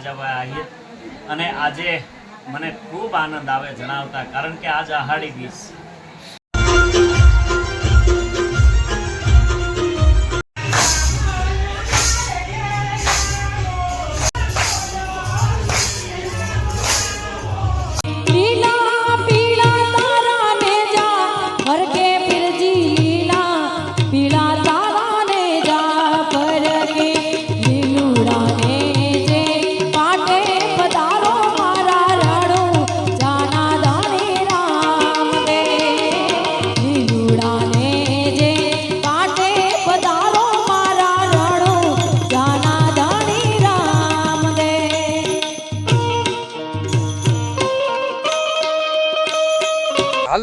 નાજાભાઈ આહિર. અને આજે મને ખૂબ આનંદ આવે જણાવતા કારણ કે આજ આહાડી બીજ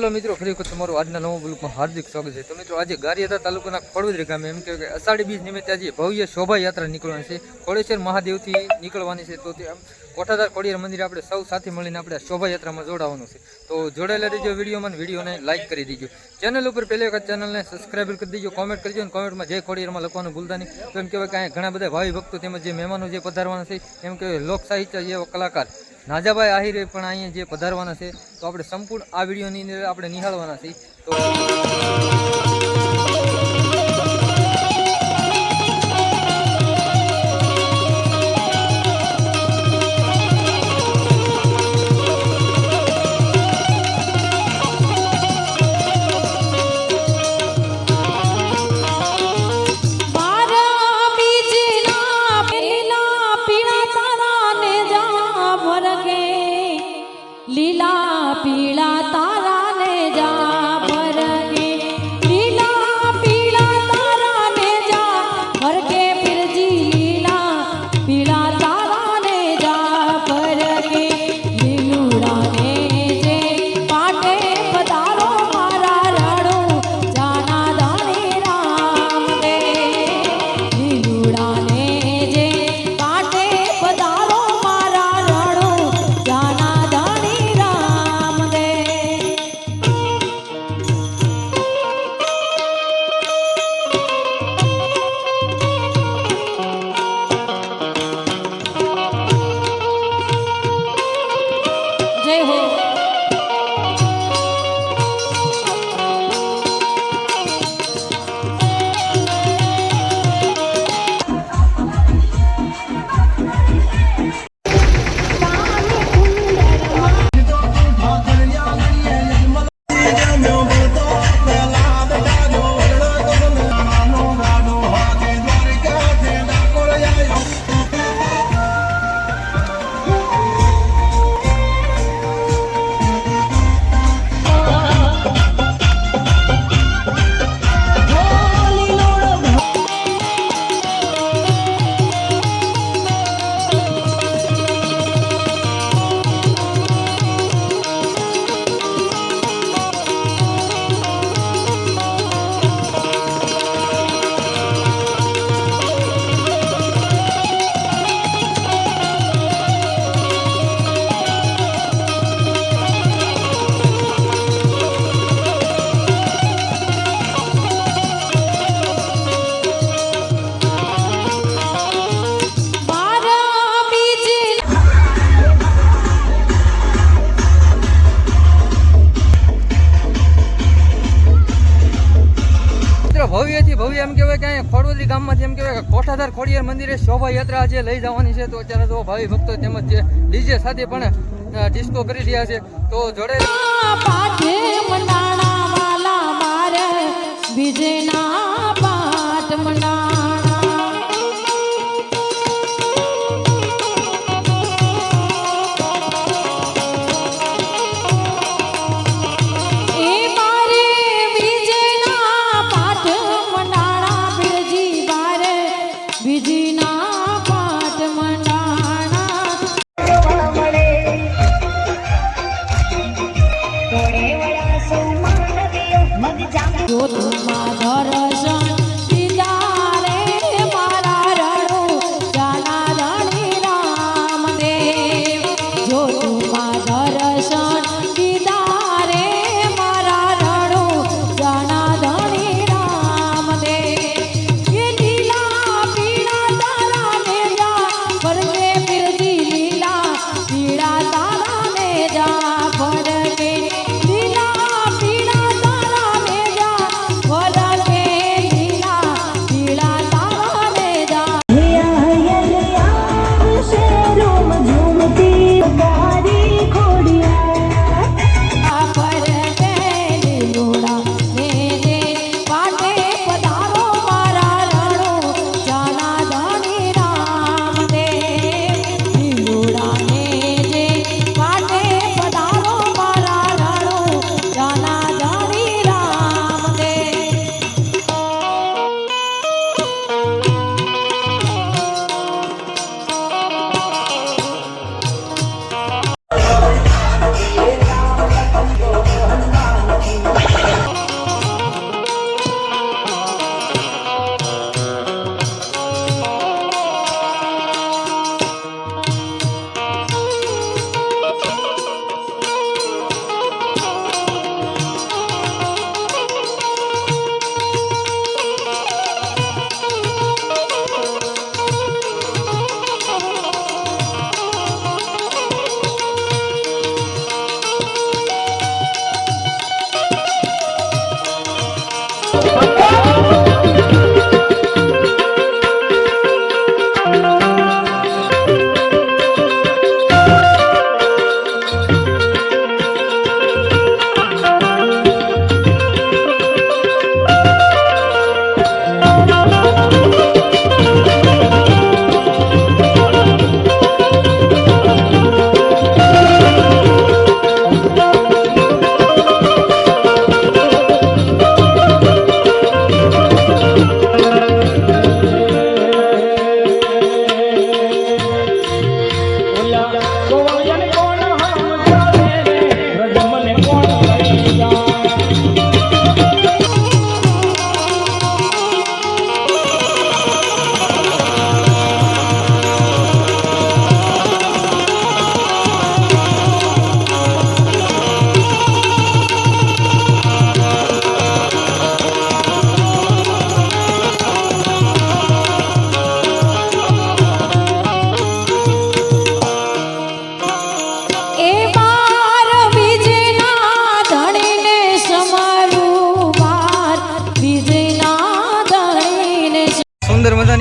હાલો મિત્રો, ફરી વખત તમારું આજના નવો બ્લોકમાં હાર્દિક સ્વાગત છે. તો મિત્રો, આજે ગારિયાદા તાલુકાના ખોડવદરી ગામે એમ કહેવાય કે અષાઢી બીજ નિમિત્તે આજે ભવ્ય શોભાયાત્રા નીકળવાની છે. ખોડેશ્વર મહાદેવથી નીકળવાની છે. તો આમ કોઠાદાર ખોડિયાર મંદિરે આપણે સૌ સાથે મળીને આપણે શોભાયાત્રામાં જોડાવાનું છે. તો જોડાયેલા રહેજો વિડીયોમાં વિડીયોને લાઇક કરી દીજો. ચેનલ ઉપર પહેલી વખત ચેનલને સબસ્ક્રાઇબ કરી દીજો. કોમેન્ટ કરજો અને કોમેન્ટમાં જય ખોડિયારમાં લખવાનું ભૂલતા નહીં. તો એમ કહેવાય કે અહીંયા ઘણા બધા ભાવિ ભક્તો તેમજ જે મહેમાનો જે પધારવાના છે, એમ કહેવાય લોક સાહિત્ય જેવા કલાકાર. નાજાભાઈ આહિરે પણ અહીંયા જે પધારવાના છે, તો આપણે સંપૂર્ણ આ વિડીયોની અંદર આપણે નિહાળવાના છીએ. તો ભવ્યથી ભવ્ય એમ કહેવાય કે અહીંયા ખોડવદરી ગામમાંથી એમ કહેવાય કે કોઠાધાર ખોડિયાર મંદિરે શોભાયાત્રા આજે લઈ જવાની છે. તો અત્યારે તો ભાવિ ભક્તો તેમજ જે ડીજે સાથે પણ ડિસ્કો કરી રહ્યા છે. તો જોડે બીજે વાલા પાઠ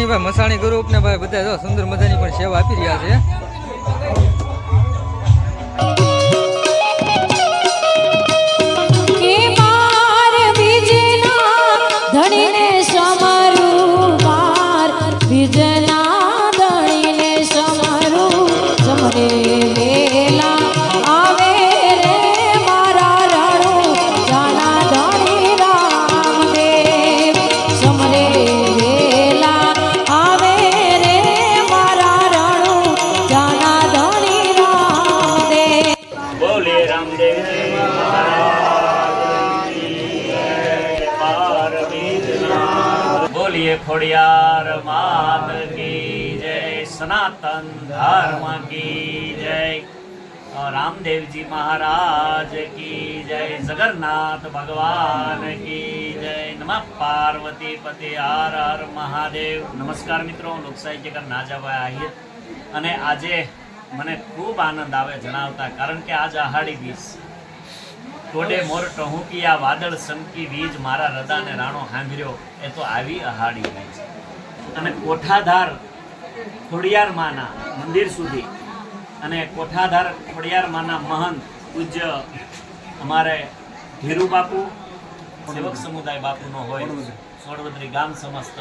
ભાઈ, મસાણી ગ્રુપ ને ભાઈ બધા સુંદર મજાની પણ સેવા આપી રહ્યા છે. ધણીને સમારું બીજના બોલીએ, ખોડિયાર માત કી જય, સનાતન ધર્મ કી જય. રામદેવજી મહારાજ કી જય, જગન્નાથ ભગવાન કી જય. નમઃ પાર્વતી પતિ, હર હર મહાદેવ. નમસ્કાર મિત્રો, હું લોકસાહિત્યકાર નાજાભાઈ આહિર. અને આજે મને ખૂબ આનંદ આવે જણાવતા, કારણ કે આજ આહાડી બીજ ટોડે મોર ટહુકિયા વાદળ સમકી વીજ મારા રદાને રાણો હાંભર્યો. એ તો આવી અહાડી બીજ અને કોઠાધાર ખોડિયાર માના મંદિર સુધી. અને કોઠાધાર ખોડિયાર માના મહંત પૂજ્ય અમારે ધીરુ બાપુ, સેવક સમુદાય બાપુનો હોય, સોળવદરી ગામ સમસ્ત.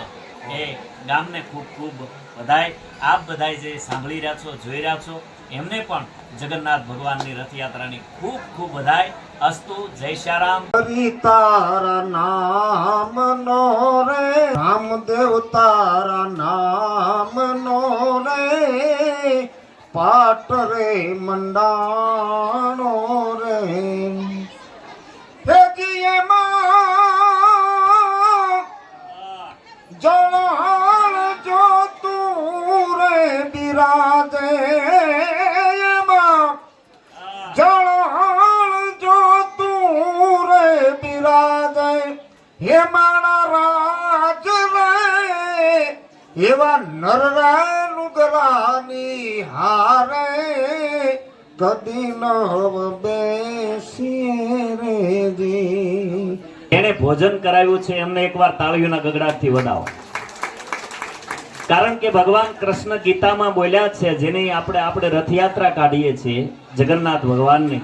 એ ગામને ખૂબ ખૂબ બધાય, આપ બધાય જે સાંભળી રહ્યા છો, જોઈ રહ્યા છો, એમને પણ જગન્નાથ ભગવાનની રથયાત્રાની ખૂબ ખૂબ બધાય અસ્તુ જય શ્યારામ. હરી તારા નામ નો રે, રામદેવ તારા નામ નો રે પાટ રે મંડાણો રે નરરાય હારે કદી નવ બેસીએ રે જી. એણે ભોજન કરાવ્યું છે, એમને એકવાર તાળીઓના ગગડાટથી વધાવો કારણ કે ભગવાન કૃષ્ણ ગીતામાં બોલ્યા છે, જેની આપણે આપણે રથયાત્રા કાઢીએ છીએ, જગન્નાથ ભગવાનની.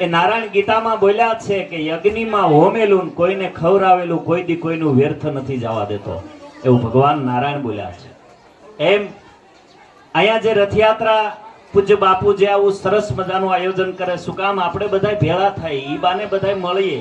એ નારાયણ ગીતામાં બોલ્યા છે કે યજ્ઞમાં હોમેલું કોઈને ખવરાવેલું કોઈ દી કોઈનું વ્યર્થ નથી જવા દેતો. એવું ભગવાન નારાયણ બોલ્યા છે. એમ અહીંયા જે રથયાત્રા પૂજ્ય બાપુ જે આવું સરસ મજાનું આયોજન કરે, શું કામ આપણે બધા ભેળા થાય, ઈ બાને બધા મળીએ.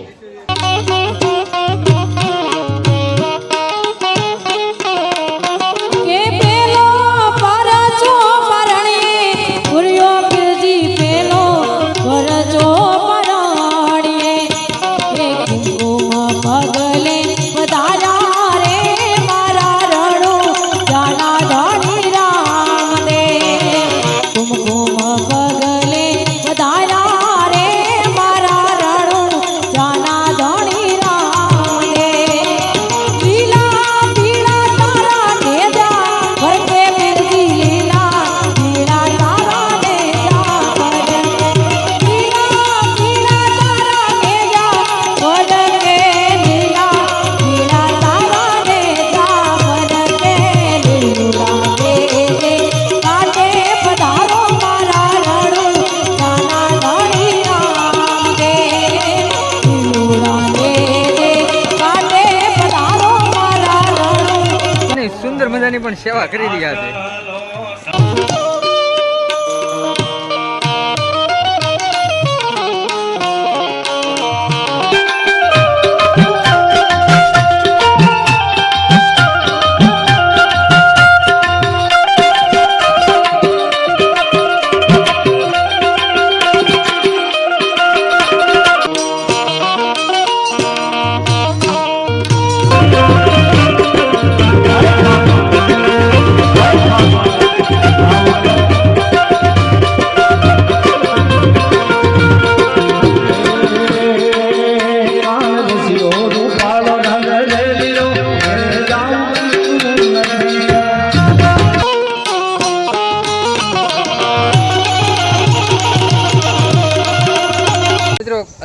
સુંદર પણ સેવા કરી રહ્યા છે.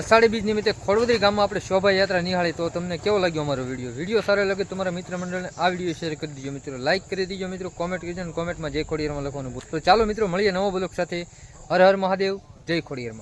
અષાઢી બીજ નિમિત્તે ખોડવદરી ગામમાં આપણે શોભાયાત્રા નિહાળી. તો તમને કેવો લાગ્યો અમારો વીડિયો? વીડિયો સારો લાગે તમારા મિત્ર મંડળને આ વીડિયો શેર કરી દીજો. મિત્રો લાઈક કરી દીજો. મિત્રો કોમેન્ટ કરજો અને કોમેન્ટમાં જય ખોડિયારમાં લખવાનું ભૂલ તો ચાલો મિત્રો, મળીએ નવો બ્લોક સાથે. હર હર મહાદેવ. જય ખોડિયારમાં.